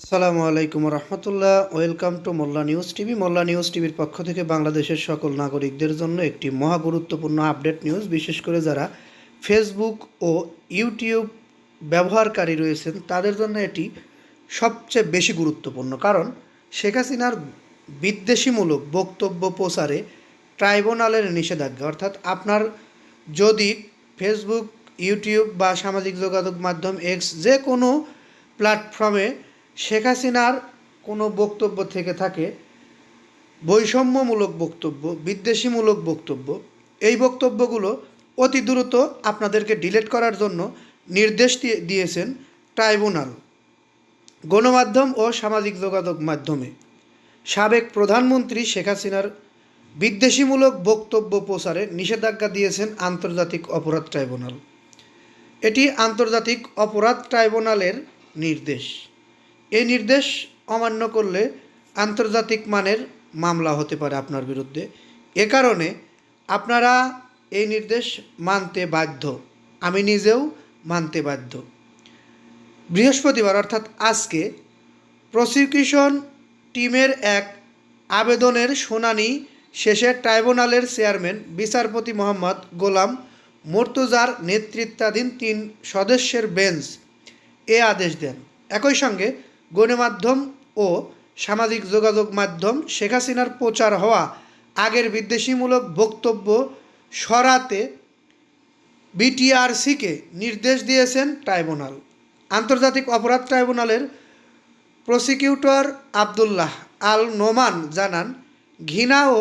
আসসালামু আলাইকুম রহমতুল্লাহ। Welcome to Molla news TV. Molla news টিভির পক্ষ থেকে বাংলাদেশের সকল নাগরিকদের জন্য একটি মহা গুরুত্বপূর্ণ আপডেট নিউজ। বিশেষ করে যারা ফেসবুক ও ইউটিউব ব্যবহারকারী রয়েছেন, তাদের জন্য এটি সবচেয়ে বেশি গুরুত্বপূর্ণ। কারণ শেখ হাসিনার বিদ্বেষীমূলক বক্তব্য প্রচারে ট্রাইব্যুনালের নিষেধাজ্ঞা। অর্থাৎ আপনার যদি ফেসবুক, ইউটিউব বা সামাজিক যোগাযোগ মাধ্যম এক্স যে কোনো প্ল্যাটফর্মে শেখ হাসিনার কোনো বক্তব্য থেকে থাকে বৈষম্যমূলক বক্তব্য, বিদ্বেষীমূলক বক্তব্য। এই বক্তব্যগুলো অতি দ্রুত আপনাদেরকে ডিলিট করার জন্য নির্দেশ দিয়ে দিয়েছেন ট্রাইব্যুনাল। গণমাধ্যম ও সামাজিক যোগাযোগ মাধ্যমে সাবেক প্রধানমন্ত্রী শেখ হাসিনার বিদ্বেষীমূলক বক্তব্য প্রচারে নিষেধাজ্ঞা দিয়েছেন আন্তর্জাতিক অপরাধ ট্রাইব্যুনাল। এটি আন্তর্জাতিক অপরাধ ট্রাইব্যুনালের নির্দেশ। এই নির্দেশ অমান্য করলে আন্তর্জাতিক মানের মামলা হতে পারে আপনার বিরুদ্ধে। এ কারণে আপনারা এই নির্দেশ মানতে বাধ্য। আমি নিজেও মানতে বাধ্য। বৃহস্পতিবার, অর্থাৎ আজকে, প্রসিকিউশন টিমের এক আবেদনের শুনানি শেষে ট্রাইব্যুনালের চেয়ারম্যান, বিচারপতি মোহাম্মদ গোলাম মোর্তুজার নেতৃত্বাধীন তিন সদস্যের বেঞ্চ এ আদেশ দেন। একই সঙ্গে গণমাধ্যম ও সামাজিক যোগাযোগ মাধ্যম শেখ হাসিনার প্রচার হওয়া আগের বিদ্বেষীমূলক বক্তব্য সরাতে বিটিআরসিকে নির্দেশ দিয়েছেন ট্রাইব্যুনাল। আন্তর্জাতিক অপরাধ ট্রাইব্যুনালের প্রসিকিউটর আবদুল্লাহ আল নোমান জানান, ঘৃণা ও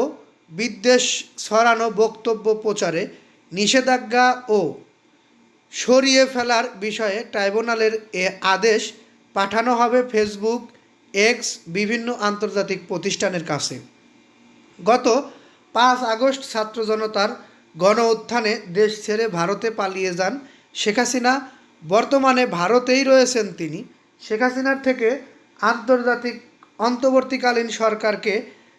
বিদ্বেষ ছড়ানো বক্তব্য প্রচারে নিষেধাজ্ঞা ও সরিয়ে ফেলার বিষয়ে ট্রাইব্যুনালের এ আদেশ পাঠানো হবে ফেসবুক এক্স বিভিন্ন আন্তর্জাতিক প্রতিষ্ঠানের কাছে। গত পাঁচ আগস্ট ছাত্র জনতার গণ উত্থানে দেশ ছেড়ে ভারতে পালিয়ে যান শেখ হাসিনা। বর্তমানে ভারতেই রয়েছেন তিনি। শেখ হাসিনার থেকে আন্তর্জাতিক অন্তর্বর্তীকালীন সরকারকে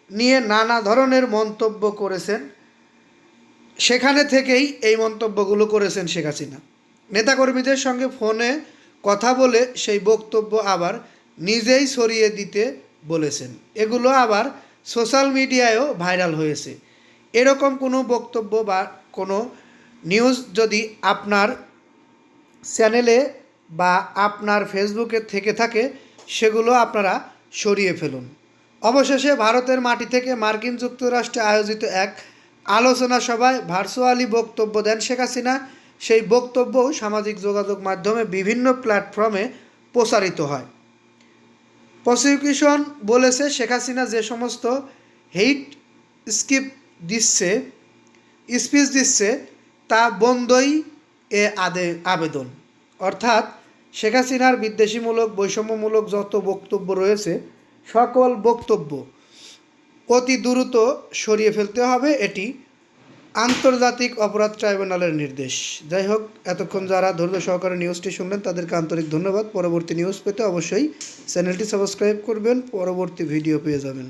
নিয়ে নানা ধরনের মন্তব্য করেছেন। সেখানে থেকেই এই মন্তব্যগুলো করেছেন শেখ হাসিনা। নেতাকর্মীদের সঙ্গে ফোনে কথা বলে সেই বক্তব্য আবার নিজেই সরিয়ে দিতে বলেছেন। এগুলো আবার সোশ্যাল মিডিয়ায়ও ভাইরাল হয়েছে। এরকম কোনো বক্তব্য বা কোনো নিউজ যদি আপনার চ্যানেলে বা আপনার ফেসবুকে থেকে থাকে, সেগুলো আপনারা সরিয়ে ফেলুন। অবশেষে ভারতের মাটি থেকে মার্কিন যুক্তরাষ্ট্রে আয়োজিত এক আলোচনা সভায় ভার্চুয়ালি বক্তব্য দেন শেখ হাসিনা। সেই বক্তব্যও সামাজিক যোগাযোগ মাধ্যমে বিভিন্ন প্ল্যাটফর্মে প্রচারিত হয়। প্রসিকিউশন বলেছে, শেখ হাসিনা যে সমস্ত হেইট স্কিপ দিচ্ছে, স্পিচ দিচ্ছে, তা বন্ধই এ আদে, আবেদন। অর্থাৎ শেখ হাসিনার বিদ্বেষীমূলক, বৈষম্যমূলক যত বক্তব্য রয়েছে, সকল বক্তব্য অতি দ্রুত সরিয়ে ফেলতে হবে। এটি আন্তর্জাতিক অপরাধ ট্রাইব্যুনালের নির্দেশ। যাই হোক, এতক্ষণ যারা ধৈর্য সহকারে নিউজটি শুনলেন, তাদেরকে আন্তরিক ধন্যবাদ। পরবর্তী নিউজ পেতে অবশ্যই চ্যানেলটি সাবস্ক্রাইব করবেন, পরবর্তী ভিডিও পেয়ে যাবেন।